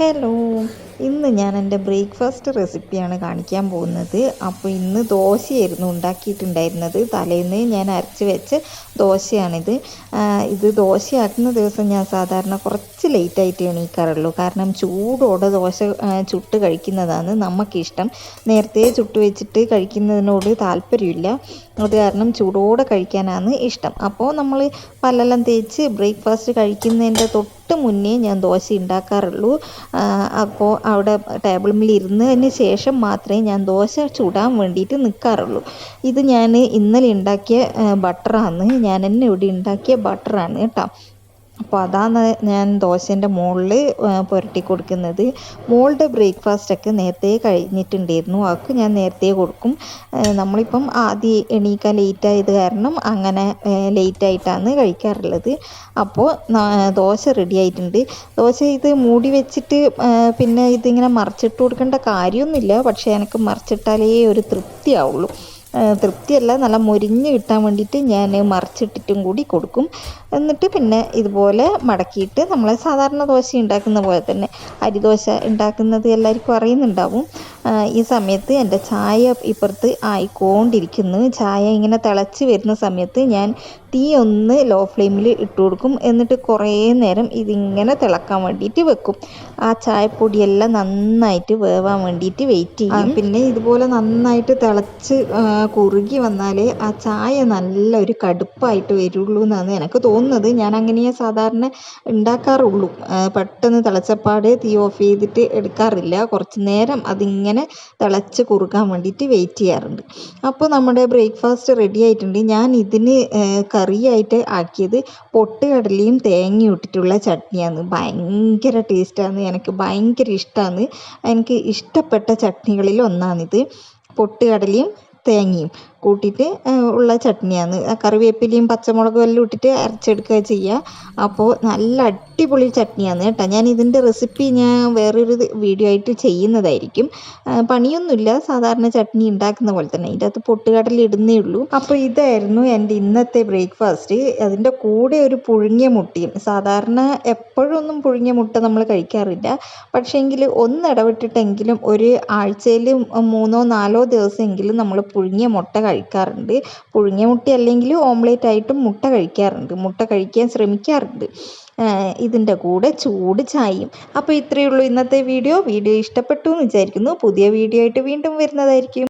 Hello ഇന്ന് ഞാൻ എന്റെ ബ്രേക്ക്ഫാസ്റ്റ് റെസിപ്പിയാണ് കാണിക്കാൻ പോകുന്നത്. അപ്പോൾ ഇന്ന് ദോശയായിരുന്നു ഉണ്ടാക്കിയിട്ടുണ്ടായിരുന്നത്. തലേന്ന് ഞാൻ അരച്ച് വെച്ച ദോശയാണിത്. ഇത് ദോശയാക്കുന്ന ദിവസം ഞാൻ സാധാരണ കുറച്ച് ലേറ്റായിട്ട് എണീക്കാറുള്ളൂ. കാരണം ചൂടോടെ ദോശ ചുട്ട് കഴിക്കുന്നതാണ് നമുക്കിഷ്ടം നേരത്തെ ചുട്ട് വെച്ചിട്ട് കഴിക്കുന്നതിനോട് താല്പര്യമില്ല. അത് കാരണം ചൂടോടെ കഴിക്കാനാണ് ഇഷ്ടം. അപ്പോൾ നമ്മൾ പല്ലെല്ലാം തേച്ച് ബ്രേക്ക്ഫാസ്റ്റ് കഴിക്കുന്നതിന്റെ തൊട്ട് മുന്നേ ഞാൻ ദോശ ഉണ്ടാക്കാറുള്ളൂ അപ്പോൾ അവിടെ ടേബിൾ മേൽ ഇരുന്നതിന് ശേഷം മാത്രമേ ഞാൻ ദോശ ചുടാൻ വേണ്ടിയിട്ട് നിൽക്കാറുള്ളൂ ഇത് ഞാൻ ഇന്നലെ ഉണ്ടാക്കിയ ബട്ടറാണ് ഞാൻ തന്നെ ഇവിടെ ഉണ്ടാക്കിയ ബട്ടറാണ് കേട്ടോ. അപ്പോൾ അതാണ് ഞാൻ ദോശേന്റെ മുകളിൽ പുരട്ടി കൊടുക്കുന്നത്. മോളുടെ ബ്രേക്ക്ഫാസ്റ്റ് ഒക്കെ നേരത്തെ കഴിഞ്ഞിട്ടുണ്ടായിരുന്നു. അവൾക്ക് ഞാൻ നേരത്തെ കൊടുക്കും. നമ്മളിപ്പം ആദ്യം എണീക്കാൻ ലേറ്റ് ആയത് കാരണം അങ്ങനെ ലേറ്റ് ആയിട്ടാണ് കഴിക്കാറുള്ളത്. അപ്പോൾ ദോശ റെഡി ആയിട്ടുണ്ട്. ദോശ ഇത് മൂടി വെച്ചിട്ട് പിന്നെ ഇതിങ്ങനെ മറിച്ചിട്ട് കൊടുക്കേണ്ട കാര്യമൊന്നുമില്ല. പക്ഷേ എനിക്ക് മറിച്ചിട്ടാലേ ഒരു തൃപ്തിയാവുള്ളൂ. തൃപ്തിയല്ല. നല്ല മുരിഞ്ഞ് കിട്ടാൻ വേണ്ടിയിട്ട് ഞാൻ മറിച്ചിട്ടിട്ടും കൂടി കൊടുക്കും. എന്നിട്ട് പിന്നെ ഇതുപോലെ മടക്കിയിട്ട് നമ്മൾ സാധാരണ ദോശ ഉണ്ടാക്കുന്ന പോലെ തന്നെ അരിദോശ ഉണ്ടാക്കുന്നത് എല്ലാവർക്കും അറിയുന്നുണ്ടാവും. ഈ സമയത്ത് എന്റെ ചായ ഇപ്പുറത്ത് ആയിക്കൊണ്ടിരിക്കുന്നു. ചായ ഇങ്ങനെ തിളച്ച് വരുന്ന സമയത്ത് ഞാൻ തീ ഒന്ന് ലോ ഫ്ലെയിമിൽ ഇട്ട് കൊടുക്കും. എന്നിട്ട് കുറേ നേരം ഇതിങ്ങനെ തിളക്കാൻ വേണ്ടിയിട്ട് വെക്കും. ആ ചായപ്പൊടിയെല്ലാം നന്നായിട്ട് വേവാൻ വേണ്ടിയിട്ട് വെയിറ്റ് ചെയ്യും. പിന്നെ ഇതുപോലെ നന്നായിട്ട് തിളച്ച് കുറുകി വന്നാലേ ആ ചായ നല്ല ഒരു കടുപ്പായിട്ട് വരുള്ളൂ എന്നാണ് എനിക്ക് തോന്നുന്നത്. ഞാൻ അങ്ങനെയേ സാധാരണ ഉണ്ടാക്കാറുള്ളൂ. പെട്ടെന്ന് തിളച്ചപ്പാട് തീ ഓഫ് ചെയ്തിട്ട് എടുക്കാറില്ല. കുറച്ച് നേരം അതിങ്ങനെ തിളച്ച് കുറുകാൻ വേണ്ടിയിട്ട് വെയിറ്റ് ചെയ്യാറുണ്ട്. അപ്പോൾ നമ്മുടെ ബ്രേക്ക്ഫാസ്റ്റ് റെഡി ആയിട്ടുണ്ട്. ഞാൻ ഇതിന് കറിയായിട്ട് ആക്കിയത് പൊട്ടുകടലയും തേങ്ങയും ഇട്ടിട്ടുള്ള ചട്നിയാണ്. ഭയങ്കര ടേസ്റ്റാണ്. എനിക്ക് ഭയങ്കര ഇഷ്ടമാണ് എനിക്ക് ഇഷ്ടപ്പെട്ട ചട്നികളിൽ ഒന്നാണിത്. പൊട്ടുകടലയും തേങ്ങയും. കൂട്ടിയിട്ട് ഉള്ള ചട്നിയാണ്. കറിവേപ്പിലയും പച്ചമുളകും എല്ലാം ഇട്ടിട്ട് അരച്ചെടുക്കുക ചെയ്യുക. അപ്പോൾ നല്ല അടിപൊളി ചട്നിയാണ് കേട്ടോ. ഞാൻ ഇതിന്റെ റെസിപ്പി ഞാൻ വേറൊരു വീഡിയോ ആയിട്ട് ചെയ്യുന്നതായിരിക്കും. പണിയൊന്നുമില്ല. സാധാരണ ചട്നി ഉണ്ടാക്കുന്ന പോലെ തന്നെ. ഇതിന്റെ അകത്ത് പൊട്ടുകടല ഇടുന്നേ ഉള്ളൂ. അപ്പോൾ ഇതായിരുന്നു എന്റെ ഇന്നത്തെ ബ്രേക്ക്ഫാസ്റ്റ്. അതിന്റെ കൂടെ ഒരു പുഴുങ്ങിയ മുട്ടയും. സാധാരണ എപ്പോഴൊന്നും പുഴുങ്ങിയ മുട്ട നമ്മൾ കഴിക്കാറില്ല. പക്ഷേങ്കിൽ ഒന്നിടവിട്ടിട്ടെങ്കിലും ഒരു ആഴ്ചയിൽ മൂന്നോ നാലോ ദിവസമെങ്കിലും നമ്മൾ പുഴുങ്ങിയ മുട്ട കഴിക്കാറുണ്ട്. പുഴുങ്ങിയ മുട്ട അല്ലെങ്കിൽ ഓംലേറ്റ് ആയിട്ടും മുട്ട കഴിക്കാറുണ്ട്. മുട്ട കഴിക്കാൻ ശ്രമിക്കാറുണ്ട്. ഇതിന്റെ കൂടെ ചൂട് ചായയും. അപ്പോൾ ഇത്രയേ ഉള്ളൂ ഇന്നത്തെ വീഡിയോ. വീഡിയോ ഇഷ്ടപ്പെട്ടു എന്ന് വിചാരിക്കുന്നു. പുതിയ വീഡിയോ ആയിട്ട് വീണ്ടും വരുന്നതായിരിക്കും.